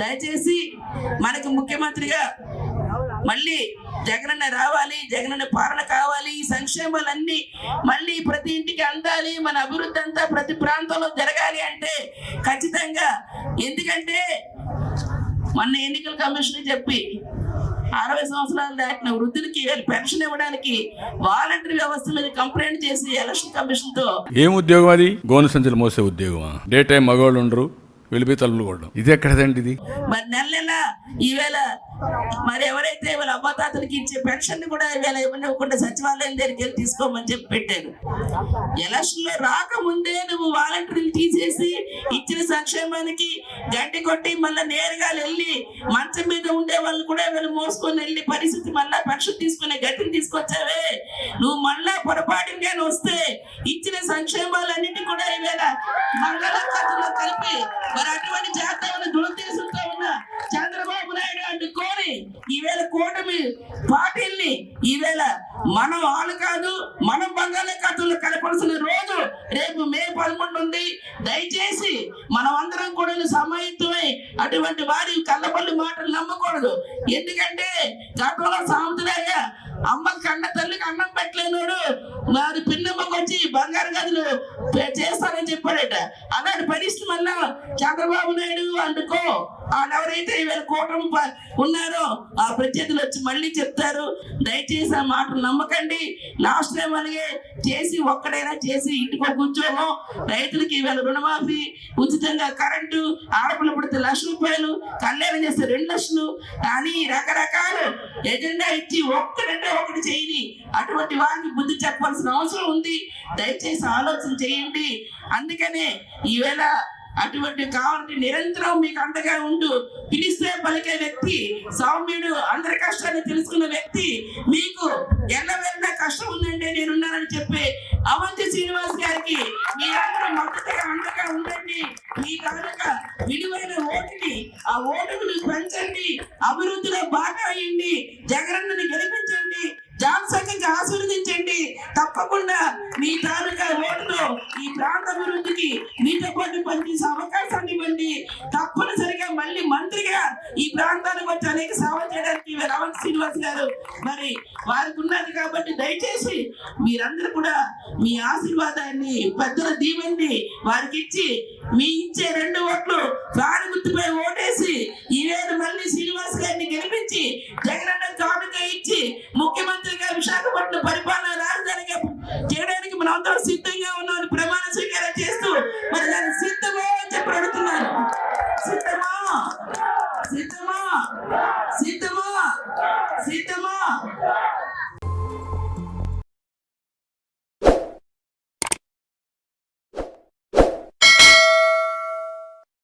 దయచేసి మనకి ముఖ్యమంత్రిగా మళ్ళీ జగనన్న రావాలి జగనన్న పాలన కావాలి ఈ సంక్షేమాలన్నీ మళ్ళీ ప్రతి ఇంటికి అందాలి మన అభివృద్ధి అంతా ప్రతి ప్రాంతంలో జరగాలి అంటే ఖచ్చితంగా. ఎందుకంటే మొన్న ఎన్నికల కమిషన్ చెప్పి అరవై సంవత్సరాలు దాటిన వృద్ధులకి పెన్షన్ ఇవ్వడానికి వాలంటరీ వ్యవస్థ మీద కంప్లైంట్ చేసి ఎలక్షన్ కమిషన్తో ఏం ఉద్యోగం అది? గోను సంచులు మోసే ఉద్యోగం డే టైం మగవాళ్ళు ఉండరు. వెళ్ళిపోయి తలుపులు కొట్టడం ఇది ఎక్కడదండి ఇది? మరి నెల నెల ఈవేళ మరి ఎవరైతే వాళ్ళ అవ్వతాతలకి ఇచ్చే పెన్షన్ కూడా ఈవేళ ఇవ్వనివ్వకుండా సచివాలయం దగ్గరికి వెళ్ళి తీసుకోమని చెప్పి పెట్టారు. ఎలక్షన్లో రాకముందే నువ్వు వాలంటీర్లు తీసేసి ఇచ్చిన సంక్షేమానికి గడ్డి కొట్టి మళ్ళీ నేరుగా వెళ్ళి మంచం మీద ఉండే వాళ్ళు కూడా వీళ్ళు మోసుకొని వెళ్ళి పరిస్థితి మళ్ళా పెన్షన్ తీసుకునే గట్టిని తీసుకొచ్చావే. నువ్వు మళ్ళా పొరపాటుగా వస్తే ఇచ్చిన సంక్షేమాలన్నిటి కూడా ఈవేళ మంగళకథలో కలిపి మరి అటువంటి జాతీయ దురదృష్టంతో ఉన్న చంద్రబాబు నాయుడు అంటుకొని ఈవేళ కూటమి పార్టీల్ని ఈవేళ మనం వాళ్ళు కాదు మనం ఉంది దయచేసి మనం అందరం కూడా సమాయత్తమై అటువంటి వారి కళ్ళపల్లి మాటలు నమ్మకూడదు. ఎందుకంటే గతంలో సామెతలాగా అమ్మ కన్న తల్లికి అన్నం పెట్టలేనోడు వారి పిన్నమ్మకి వచ్చి బంగారు గదులు చేస్తానని చెప్పాడట. అలాంటి పరిస్థితి మళ్ళా చంద్రబాబు నాయుడు అందుకో ఆడెవరైతే ఎవరైతే ఈవేళ కూటమి ప- ఉన్నారో ఆ ప్రత్యర్థులు వచ్చి మళ్ళీ చెప్తారు. దయచేసి ఆ మాట నమ్మకండి. లాస్ట్ అలాగే చేసి ఒక్కడైనా చేసి ఇంటికో కూర్చోము. రైతులకి ఈవేళ రుణమాఫీ ఉచితంగా కరెంటు ఆడపిల్ల పడితే లక్ష రూపాయలు కళ్యాణం చేస్తే రెండు లక్షలు. కానీ రకరకాల ఎజెండా ఇచ్చి ఒక్కడంటే ఒకటి చేయని అటువంటి వారికి బుద్ధి చెప్పాల్సిన అవసరం ఉంది. దయచేసి ఆలోచన చేయండి. అందుకనే ఈవేళ అటువంటి కావాలంటే నిరంతరం మీకు అండగా ఉంటూ పిలిస్తే పలికే వ్యక్తి సౌమ్యుడు అందరి కష్టాన్ని తెలుసుకున్న వ్యక్తి మీకు ఎన్నవెన్న కష్టం ఉందంటే నేనున్నానని చెప్పి అవంతి శ్రీనివాస్ గారికి మీరందరూ మొదటిగా అండగా ఉండండి. మీ కనుక విలువైన ఓటుని ఆ ఓటుకు పెంచండి అభివృద్ధిలో బాగా అయ్యండి. జగనన్నని గెలిపించండి. తప్పకుండా మీ తాలూకా ఓటుతో ఈ ప్రాంత అభివృద్ధికి మీతో పాటు పనిచేసే అవకాశాన్ని ఇవ్వండి. తప్పనిసరిగా మళ్ళీ మంత్రిగా ఈ ప్రాంతానికి వచ్చి అనేక సేవ చేయడానికి రవంత్ శ్రీనివాస్ గారు మరి వారికి ఉన్నది కాబట్టి దయచేసి మీరందరూ కూడా మీ ఆశీర్వాదాన్ని పెద్దల దీవెన్ని వారికి ఇచ్చి మీ ఇచ్చే రెండు ఓట్లు ప్రాణ గుర్తుపై ఓటేసి ఈ మళ్ళీ శ్రీనివాస్ గారిని గెలిపించి జగనన్న కానుక ఇచ్చి ముఖ్య जितना